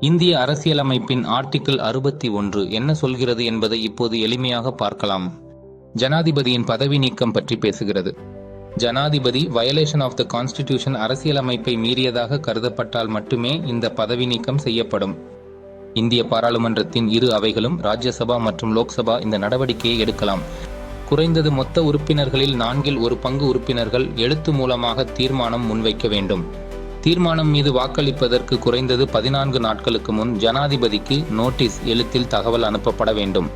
இந்திய அரசியலமைப்பின் ஆர்டிக்கிள் அறுபத்தி ஒன்று என்ன சொல்கிறது என்பதை இப்போது எளிமையாக பார்க்கலாம். ஜனாதிபதியின் பதவி நீக்கம் பற்றி பேசுகிறது. ஜனாதிபதி வயலேஷன் ஆஃப் த கான்ஸ்டிடியூஷன் அரசியலமைப்பை மீறியதாக கருதப்பட்டால் மட்டுமே இந்த பதவி நீக்கம் செய்யப்படும். இந்திய பாராளுமன்றத்தின் இரு அவைகளும் ராஜ்யசபா மற்றும் லோக்சபா இந்த நடவடிக்கையை எடுக்கலாம். குறைந்தது மொத்த உறுப்பினர்களில் நான்கில் ஒரு பங்கு உறுப்பினர்கள் எழுத்து மூலமாக தீர்மானம் முன்வைக்க வேண்டும். தீர்மானம் மீது வாக்களிப்பதற்கு குறைந்தது பதினான்கு நாட்களுக்கு முன் ஜனாதிபதிக்கு நோட்டீஸ் எழுத்தில் தகவல் அனுப்பப்பட வேண்டும்.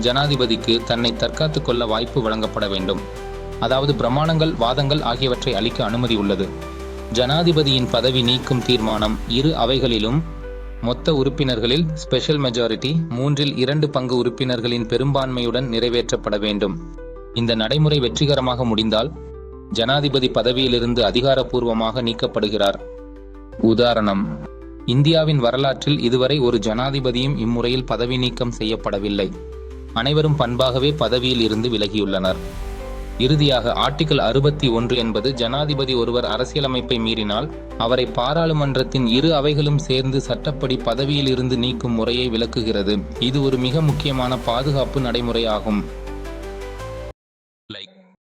ஜனாதிபதிக்கு தன்னை தற்காத்துக் கொள்ள வாய்ப்பு வழங்கப்பட வேண்டும். அதாவது பிரமாணங்கள் வாதங்கள் ஆகியவற்றை அளிக்க அனுமதி உள்ளது. ஜனாதிபதியின் பதவி நீக்கும் தீர்மானம் இரு அவைகளிலும் மொத்த உறுப்பினர்களில் ஸ்பெஷல் மெஜாரிட்டி மூன்றில் இரண்டு பங்கு உறுப்பினர்களின் பெரும்பான்மையுடன் நிறைவேற்றப்பட வேண்டும். இந்த நடைமுறை வெற்றிகரமாக முடிந்தால் ஜனாதிபதி பதவியிலிருந்து அதிகாரப்பூர்வமாக நீக்கப்படுகிறார். உதாரணம் இந்தியாவின் வரலாற்றில் இதுவரை ஒரு ஜனாதிபதியும் இம்முறையில் பதவி நீக்கம் செய்யப்படவில்லை. அனைவரும் பண்பாகவே பதவியில் இருந்து விலகியுள்ளனர். இறுதியாக ஆர்டிகிள் அறுபத்தி ஒன்று என்பது ஜனாதிபதி ஒருவர் அரசியலமைப்பை மீறினால் அவரை பாராளுமன்றத்தின் இரு அவைகளும் சேர்ந்து சட்டப்படி பதவியில் இருந்து நீக்கும் முறையை விளக்குகிறது. இது ஒரு மிக முக்கியமான பாதுகாப்பு நடைமுறையாகும். Like